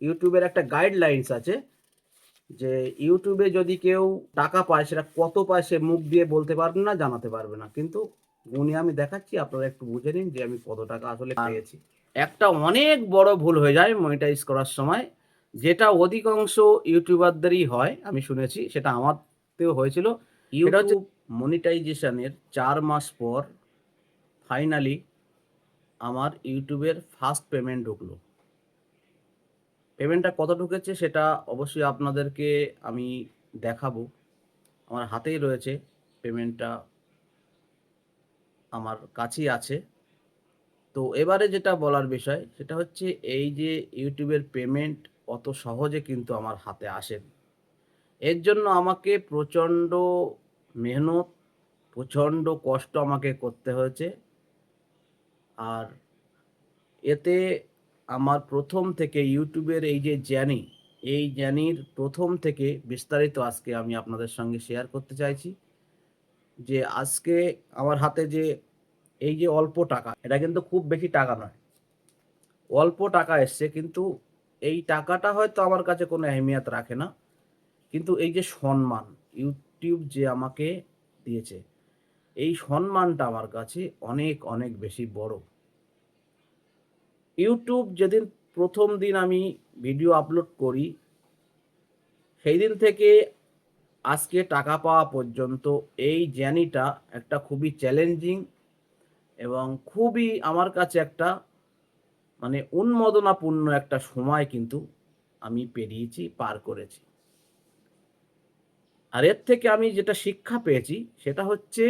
ইউটিউবের একটা গাইডলাইন্স আছে যে ইউটিউবে যদি কেউ টাকা পায় সেটা কত পায় সে মুখ দিয়ে বলতে পারবে না জানাতে পারবে না। কিন্তু উনি আমি দেখাচ্ছি আপনারা একটু বুঝে নিন যে আমি কত টাকা আসলে পেয়েছি। একটা অনেক বড় ভুল হয়ে যায় মনিটাইজ করার সময়। যেটা অধিকাংশ ইউটিউবারদেরই হয় আমি শুনেছি সেটা আমারতেও হয়েছিল। ইউটিউব মনিটাইজেশনের চার মাস পর ফাইনালি আমার ইউটিউবের ফার্স্ট পেমেন্ট ঢুকলো। পেমেন্টটা কত ঢুকেছে সেটা অবশ্যই আপনাদেরকে আমি দেখাবো। আমার হাতেই রয়েছে। পেমেন্টটা আমার কাছেই আছে। তো এবারে যেটা বলার বিষয়, সেটা হচ্ছে এই যে ইউটিউবের পেমেন্ট অত সহজে কিন্তু আমার হাতে আসেন এর জন্য আমাকে প্রচণ্ড মেহনত, প্রচণ্ড কষ্ট আমাকে করতে হয়েছে। আর এতে আমার প্রথম থেকে ইউটিউবের এই যে জার্নি এই জার্নির প্রথম থেকে বিস্তারিত আজকে আমি আপনাদের সঙ্গে শেয়ার করতে চাইছি। যে আজকে আমার হাতে যে এই যে অল্প টাকা, এটা কিন্তু খুব বেশি টাকা নয়। অল্প টাকা এসছে কিন্তু এই টাকাটা হয়তো আমার কাছে কোনো আহমিয়াত রাখে না। কিন্তু এই যে সম্মান, ইউটিউব যে আমাকে দিয়েছে, এই সম্মানটা আমার কাছে অনেক অনেক বেশি বড়। ইউটিউব যেদিন প্রথম দিন আমি ভিডিও আপলোড করি সেই দিন থেকে আজকে টাকা পাওয়া পর্যন্ত এই জার্নিটা একটা খুবই চ্যালেঞ্জিং এবং খুবই আমার কাছে একটা মানে উন্মাদনাপূর্ণ একটা সময় কিন্তু আমি পেরিয়েছি, পার করেছি। আর এর থেকে আমি যেটা শিক্ষা পেয়েছি, সেটা হচ্ছে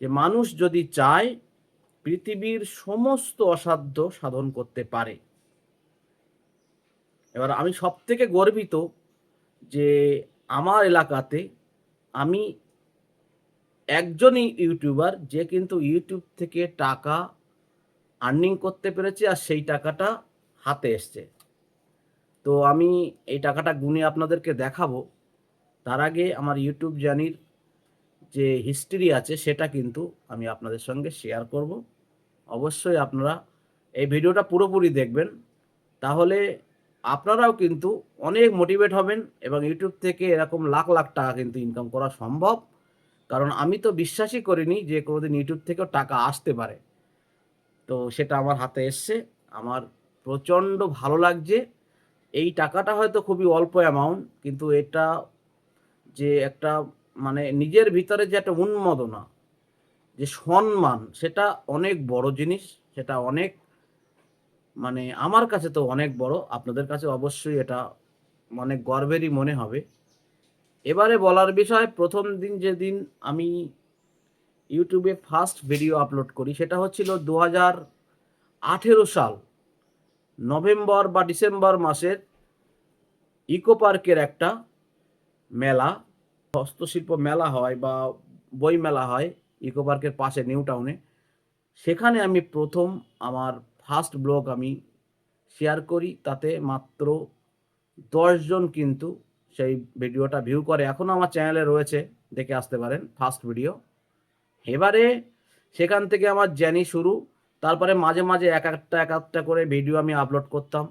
যে মানুষ যদি চায় পৃথিবীর সমস্ত অসাধ্য সাধন করতে পারে। এবার আমি সব থেকে গর্বিত যে আমার এলাকাতে আমি একজনই ইউটিউবার যে কিন্তু ইউটিউব থেকে টাকা আর্নিং করতে পেরেছে আর সেই টাকাটা হাতে এসছে। তো আমি এই টাকাটা গুনে আপনাদেরকে দেখাবো। তার আগে আমার ইউটিউব জার্নির যে হিস্ট্রি আছে সেটা কিন্তু আমি আপনাদের সঙ্গে শেয়ার করব। অবশ্যই আপনারা এই ভিডিওটা পুরোপুরি দেখবেন। তাহলে আপনারাও কিন্তু অনেক মোটিভেট হবেন এবং ইউটিউব থেকে এরকম লাখ লাখ টাকা কিন্তু ইনকাম করা সম্ভব। কারণ আমি তো বিশ্বাসই করিনি যে কোনোদিন ইউটিউব থেকেও টাকা আসতে পারে। তো সেটা আমার হাতে এসছে। আমার প্রচণ্ড ভালো লাগছে। এই টাকাটা হয়তো খুবই অল্প অ্যামাউন্ট কিন্তু এটা যে একটা মানে নিজের ভিতরে যে একটা উন্মাদনা যে সম্মান, সেটা অনেক বড় জিনিস, সেটা অনেক মানে আমার কাছে তো অনেক বড়, আপনাদের কাছে অবশ্যই এটা অনেক গর্বেরই মনে হবে। এবারে বলার বিষয়, প্রথম দিন যেদিন আমি ইউটিউবে ফার্স্ট ভিডিও আপলোড করি, সেটা হচ্ছিল দু হাজার আঠেরো সাল, নভেম্বর বা ডিসেম্বর মাসের ইকো পার্কের একটা মেলা, হস্তশিল্প মেলা হয় বা বই মেলা হয়। ইকো পার্কের পাশে নিউ টাউনে সেখানে আমি প্রথম আমার ফার্স্ট ব্লগ আমি শেয়ার করি, তাতে মাত্র দশজন কিন্তু সেই ভিডিওটা ভিউ করে। এখনও আমার চ্যানেলে রয়েছে, দেখে আসতে পারেন ফার্স্ট ভিডিও এবারে সেখান থেকে আমার জার্নি শুরু। তারপরে মাঝে মাঝে এক একটা এক একটা করে ভিডিও আমি আপলোড করতাম।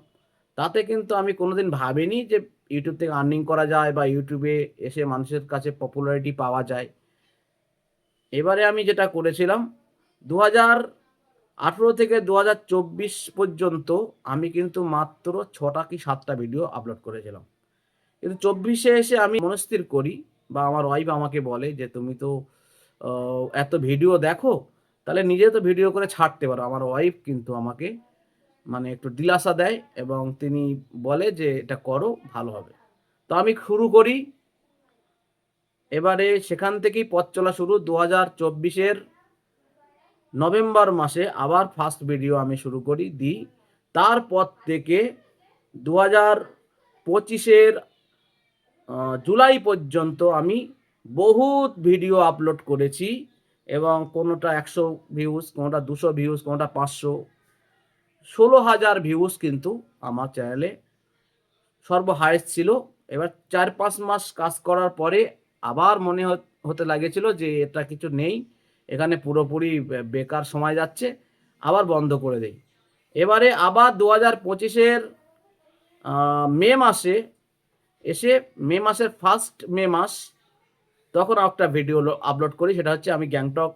তাতে কিন্তু আমি কোনোদিন ভাবিনি যে ইউটিউব থেকে আর্নিং করা যায় বা ইউটিউবে এসে মানুষের কাছে পপুলারিটি পাওয়া যায়। এবারে আমি যেটা করেছিলাম দু হাজার আঠেরো থেকে দু হাজার চব্বিশ পর্যন্ত আমি কিন্তু মাত্র ছটা কি সাতটা ভিডিও আপলোড করেছিলাম। কিন্তু চব্বিশে এসে আমি মনস্থির করি বা আমার ওয়াইফ আমাকে বলে যে, তুমি তো এত ভিডিও দেখো, তাহলে নিজে তো ভিডিও করে ছাড়তে পারো। আমার ওয়াইফ কিন্তু আমাকে মানে একটু দিলাসা দেয় এবং তিনি বলে যে, এটা করো, ভালো হবে। তো আমি শুরু করি এবারে সেখান থেকেই পথ চলা শুরু। দু হাজার চব্বিশের নভেম্বর মাসে আবার ফার্স্ট ভিডিও আমি শুরু করি, দিই। তারপর থেকে দু হাজার পঁচিশের জুলাই পর্যন্ত আমি বহুত ভিডিও আপলোড করেছি এবং কোনোটা একশো ভিউজ কোনোটা দুশো ভিউজ কোনোটা পাঁচশো। ষোলো হাজার ভিউজ কিন্তু আমার চ্যানেলে সর্ব হাইস্ট ছিল। এবার চার পাঁচ মাস কাজ করার পরে আবার মনে হতে লাগেছিল যে এটা কিছু নেই, এখানে পুরোপুরি বেকার সময় যাচ্ছে, আবার বন্ধ করে দেই। এবারে আবার দু হাজার পঁচিশের মে মাসে এসে, মে মাসের ফার্স্ট মে মাস, তখন একটা ভিডিও আপলোড করি, সেটা হচ্ছে আমি গ্যাংটক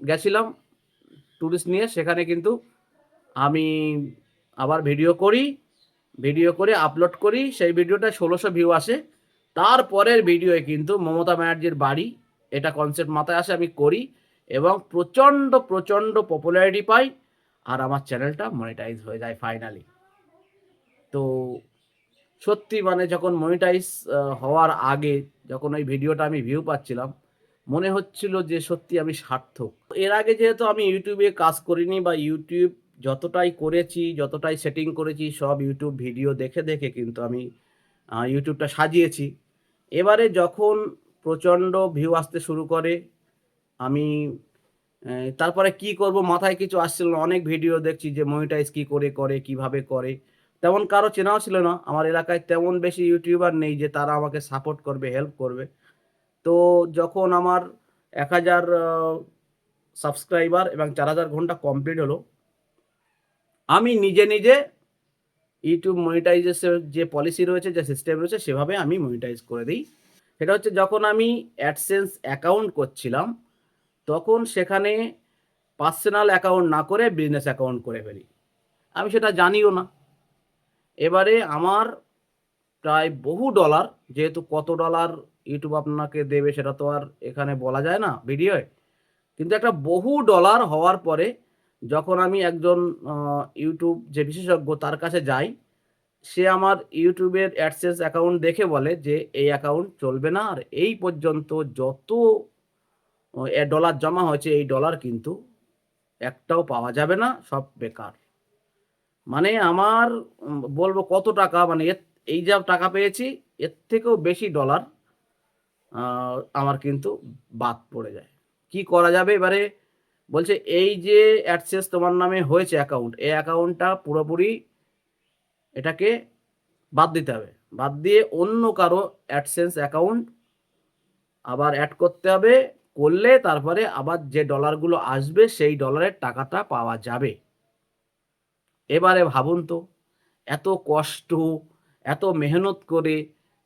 গেছিলাম ট্যুরিস্ট নিয়ে, সেখানে কিন্তু আমি আবার ভিডিও করি ভিডিও করে আপলোড করি, সেই ভিডিওটা ষোলোশো ভিউ আসে। তারপরের ভিডিওয়ে কিন্তু মমতা ব্যানার্জির বাড়ি, এটা কনসেপ্ট মাথায় আসে, আমি করি, এবং প্রচণ্ড প্রচণ্ড পপুলারিটি পাই, আর আমার চ্যানেলটা মনিটাইজ হয়ে যায় ফাইনালি তো সত্যি মানে যখন মনিটাইজ হওয়ার আগে যখন ওই ভিডিওটা আমি ভিউ পাচ্ছিলাম, মনে হচ্ছিল যে সত্যি আমি সার্থক। এর আগে যেহেতু আমি ইউটিউবে কাজ করিনি বা ইউটিউব যতটাই করেছি, যতটাই সেটিং করেছি, সব ইউটিউব ভিডিও দেখে দেখে কিন্তু আমি ইউটিউবটা সাজিয়েছি। এবারে যখন প্রচণ্ড ভিউ আসতে শুরু করে, আমি তারপরে কি করব মাথায় কিছু আসছিল না, অনেক ভিডিও দেখছি যে মনিটাইজ কি করে করে, কীভাবে করে। তেমন কারও চেনাও ছিল না, আমার এলাকায় তেমন বেশি ইউটিউবার নেই যে তারা আমাকে সাপোর্ট করবে হেল্প করবে। তো যখন আমার এক হাজার সাবস্ক্রাইবার এবং চার হাজার ঘণ্টা কমপ্লিট হলো, আমি নিজে নিজে ইউটিউব মনিটাইজেশন যে পলিসি রয়েছে, যে সিস্টেম রয়েছে, সেভাবে আমি মনিটাইজ করে দিই। সেটা হচ্ছে, যখন আমি অ্যাডসেন্স অ্যাকাউন্ট করছিলাম, তখন সেখানে পার্সোনাল অ্যাকাউন্ট না করে বিজনেস অ্যাকাউন্ট করে ফেলি। আমি সেটা জানিও না। এবারে আমার প্রায় বহু ডলার যেহেতু কত ডলার ইউটিউব আপনাকে দেবে, সেটা তো আর এখানে বলা যায় না ভিডিওয় কিন্তু একটা বহু ডলার হওয়ার পরে যখন আমি একজন ইউটিউব যে বিশেষজ্ঞ তার কাছে যাই, সে আমার ইউটিউবের অ্যাডসেস অ্যাকাউন্ট দেখে বলে যে, এই অ্যাকাউন্ট চলবে না। আর এই পর্যন্ত যত ডলার জমা হয়েছে, এই ডলার কিন্তু একটাও পাওয়া যাবে না, সব বেকার। মানে আমার বলব কত টাকা মানে এই যা টাকা পেয়েছি, এর থেকেও বেশি ডলার আমার কিন্তু বাদ পড়ে যায়। কি করা যাবে? এবারে বলছে, এই যে অ্যাডসেস তোমার নামে হয়েছে অ্যাকাউন্ট এই অ্যাকাউন্টটা পুরোপুরি এটাকে বাদ দিতে হবে। বাদ দিয়ে অন্য কারও অ্যাডসেন্স অ্যাকাউন্ট আবার অ্যাড করতে হবে, করলে তারপরে আবার যে ডলারগুলো আসবে, সেই ডলারের টাকাটা পাওয়া যাবে। এবারে ভাবুন তো, এত কষ্ট, এত মেহনত করে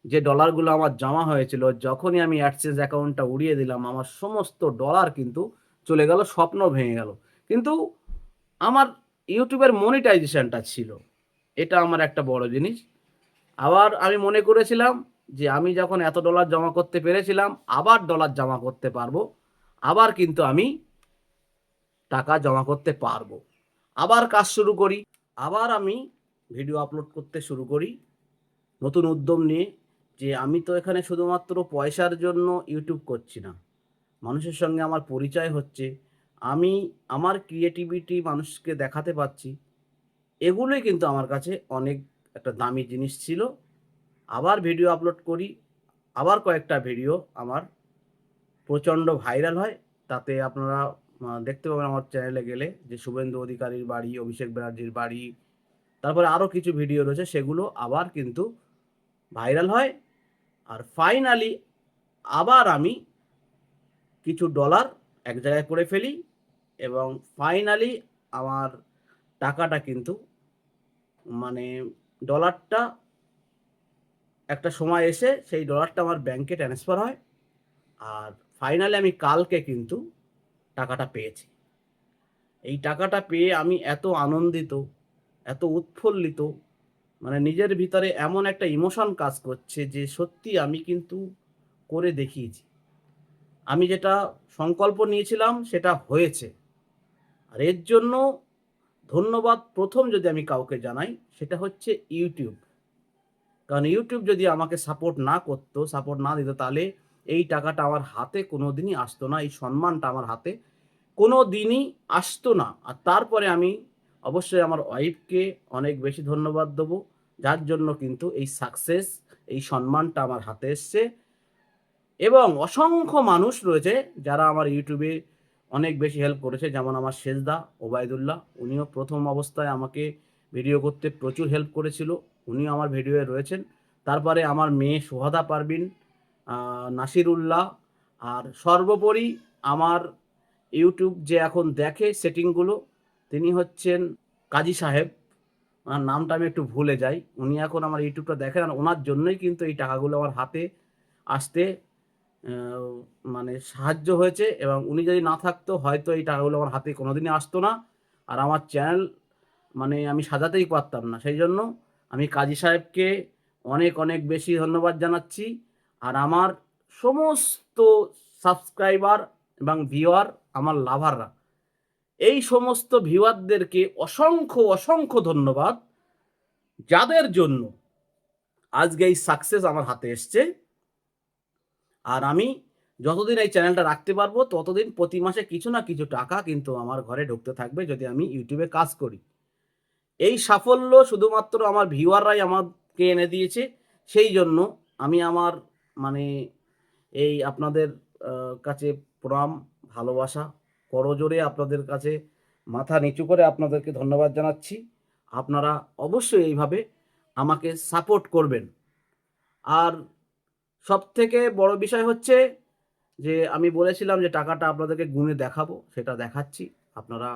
যে ডলারগুলো আমার জমা হয়েছিল, যখনই আমি অ্যাডসেন্স অ্যাকাউন্টটা উড়িয়ে দিলাম, আমার সমস্ত ডলার কিন্তু চলে গেল, স্বপ্ন ভেঙে গেল। কিন্তু আমার ইউটিউবের মনিটাইজেশনটা ছিল। এটা আমার একটা বড় জিনিস। আবার আমি মনে করেছিলাম যে আমি যখন এত ডলার জমা করতে পেরেছিলাম, আবার ডলার জমা করতে পারব। আবার কিন্তু আমি টাকা জমা করতে পারব। আবার কাজ শুরু করি। আবার আমি ভিডিও আপলোড করতে শুরু করি। নতুন উদ্যম নিয়ে যে আমি তো এখানে শুধুমাত্র পয়সার জন্য ইউটিউব করছি না। মানুষের সঙ্গে আমার পরিচয় হচ্ছে, আমি আমার ক্রিয়েটিভিটি মানুষকে দেখাতে পাচ্ছি, এগুলোই কিন্তু আমার কাছে অনেক একটা দামি জিনিস ছিল। আবার ভিডিও আপলোড করি, আবার কয়েকটা ভিডিও আমার প্রচণ্ড ভাইরাল হয়, তাতে আপনারা দেখতে পাবেন আমার চ্যানেলে গেলে যে শুভেন্দু অধিকারীর বাড়ি, অভিষেক ব্যানার্জির বাড়ি, তারপরে আরও কিছু ভিডিও রয়েছে, সেগুলো আবার কিন্তু ভাইরাল হয়। আর ফাইনালি আবার আমি কিছু ডলার এক জায়গায় করে ফেলি এবং ফাইনালি আমার টাকাটা কিন্তু মানে ডলারটা একটা সময় এসে সেই ডলারটা আমার ব্যাংকে ট্রান্সফার হয় আর ফাইনালি আমি কালকে কিন্তু টাকাটা পেয়েছি। এই টাকাটা পেয়ে আমি এত আনন্দিত, এত উৎফুল্লিত মানে নিজের ভিতরে এমন একটা ইমোশন কাজ করছে যে সত্যি আমি কিন্তু করে দেখিয়েছি। আমি যেটা সংকল্প নিয়েছিলাম সেটা হয়েছে। আর এর জন্য ধন্যবাদ প্রথম যদি আমি কাউকে জানাই, সেটা হচ্ছে ইউটিউব। কারণ ইউটিউব যদি আমাকে সাপোর্ট না করতো সাপোর্ট না দিত, তাহলে এই টাকাটা আমার হাতে কোনো দিনই আসতো না, এই সম্মানটা আমার হাতে কোনো দিনই আসতো না। আর তারপরে আমি অবশ্যই আমার ওয়াইফকে অনেক বেশি ধন্যবাদ দেবো, যার জন্য কিন্তু এই সাকসেস এই সম্মানটা আমার হাতে এসছে। এবং অসংখ্য মানুষ রয়েছে যারা আমার ইউটিউবে অনেক বেশি হেল্প করেছে। যেমন আমার শেষদা ওবায়দুল্লাহ, উনিও প্রথম অবস্থায় আমাকে ভিডিও করতে প্রচুর হেল্প করেছিল। উনিও আমার ভিডিওয়ে রয়েছেন। তারপরে আমার মেয়ে সোহাদা পারবিন নাসিরুল্লাহ, আর সর্বোপরি আমার ইউটিউব যে এখন দেখে সেটিংগুলো তিনি হচ্ছেন কাজী সাহেব। ওনার নামটা আমি একটু ভুলে যাই। উনি এখন আমার ইউটিউবটা দেখেন আর ওনার জন্যই কিন্তু এই টাকাগুলো আমার হাতে আসতে মানে সাহায্য হয়েছে এবং উনি যদি না থাকতো, হয়তো এই টাকাগুলো আমার হাতে কোনোদিনই আসতো না। আর আমার চ্যানেল মানে আমি সাজাতেই পারতাম না। সেই জন্য আমি কাজী সাহেবকে অনেক অনেক বেশি ধন্যবাদ জানাচ্ছি। আর আমার সমস্ত সাবস্ক্রাইবার এবং ভিউয়ার, আমার লাভাররা, এই সমস্ত ভিউয়ারদেরকে অসংখ্য অসংখ্য ধন্যবাদ। যাদের জন্য আজকে এই সাকসেস আমার হাতে এসছে আর আমি যতদিন এই চ্যানেলটা রাখতে পারব, ততদিন প্রতি মাসে কিছু না কিছু টাকা কিন্তু আমার ঘরে ঢুকতে থাকবে যদি আমি ইউটিউবে কাজ করি। এই সাফল্য শুধুমাত্র আমার ভিউয়াররাই আমাকে এনে দিয়েছে, সেই জন্য আমি আমার মানে এই আপনাদের কাছে প্রণাম, ভালোবাসা করজোরে আপনাদের কাছে মাথা নিচু করে আপনাদেরকে ধন্যবাদ জানাচ্ছি। আপনারা অবশ্যই এইভাবে আমাকে সাপোর্ট করবেন। আর সব থেকে বড় বিষয় হচ্ছে যে আমি বলেছিলাম যে টাকাটা আপনাদেরকে গুণে দেখাবো, সেটা দেখাচ্ছি। আপনারা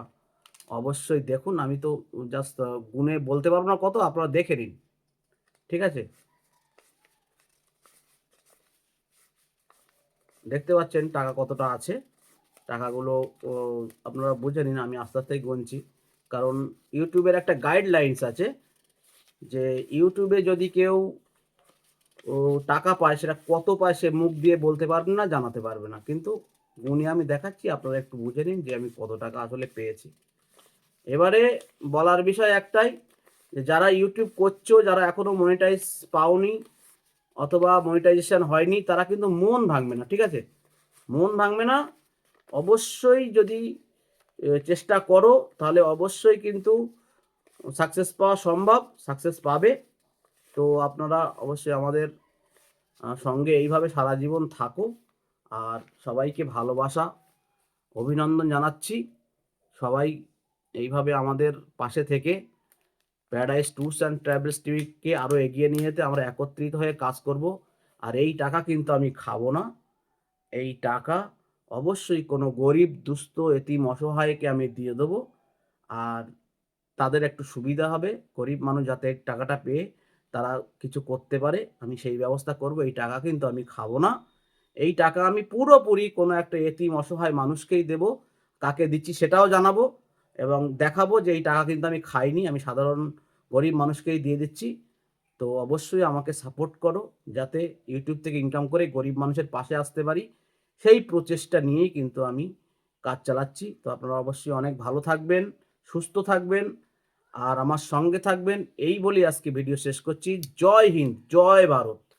অবশ্যই দেখুন, আমি তো জাস্ট গুণে বলতে পারব না কত, আপনারা দেখে নিন। ঠিক আছে? দেখতে পাচ্ছেন টাকা কতটা আছে। টাকাগুলো আপনারা বুঝে নিন, আমি আস্তে আস্তেই গুনছি। কারণ ইউটিউবের একটা গাইডলাইন্স আছে যে ইউটিউবে যদি কেউ ও টাকা পায় সেটা কত পায় সে মুখ দিয়ে বলতে পারবে না, জানাতে পারবে না। কিন্তু উনি আমি দেখাচ্ছি, আপনারা একটু বুঝে নিন যে আমি কত টাকা আসলে পেয়েছি। এবারে বলার বিষয় একটাই, যে যারা ইউটিউব করছ, যারা এখনও মনিটাইজ পাওনি অথবা মনিটাইজেশন হয়নি, তারা কিন্তু মন ভাঙবে না, ঠিক আছে? মন ভাঙবে না, অবশ্যই যদি চেষ্টা করো, তাহলে অবশ্যই কিন্তু সাকসেস পাওয়া সম্ভব সাকসেস পাবে। তো আপনারা অবশ্যই আমাদের সঙ্গে এইভাবে সারা জীবন থাকো আর সবাইকে ভালোবাসা, অভিনন্দন জানাচ্ছি। সবাই এইভাবে আমাদের পাশে থেকে প্যারাডাইস ট্যুরস অ্যান্ড ট্রাভেলস টিভিকে আরও এগিয়ে নিয়ে যেতে আমরা একত্রিত হয়ে কাজ করব। আর এই টাকা কিন্তু আমি খাব না। এই টাকা অবশ্যই কোনো গরিব, দুস্থ, এতিম, অসহায়কে আমি দিয়ে দেবো। আর তাদের একটু সুবিধা হবে। গরিব মানুষ যাতে টাকাটা পেয়ে তারা কিছু করতে পারে, আমি সেই ব্যবস্থা করব, এই টাকা কিন্তু আমি খাব না। এই টাকা আমি পুরোপুরি কোনো একটা এতিম, অসহায় মানুষকেই দেব, কাকে দিচ্ছি সেটাও জানাব এবং দেখাবো যে এই টাকা কিন্তু আমি খাইনি, আমি সাধারণ গরিব মানুষকেই দিয়ে দিচ্ছি। তো অবশ্যই আমাকে সাপোর্ট করো, যাতে ইউটিউব থেকে ইনকাম করে গরিব মানুষের পাশে আসতে পারি। সেই প্রচেষ্টা নিয়েই কিন্তু আমি কাজ চালাচ্ছি। তো আপনারা অবশ্যই অনেক ভালো থাকবেন, সুস্থ থাকবেন। আর আমার সঙ্গে থাকবেন এই বলি আজকে ভিডিও শেষ করছি। জয় হিন্দ জয় ভারত।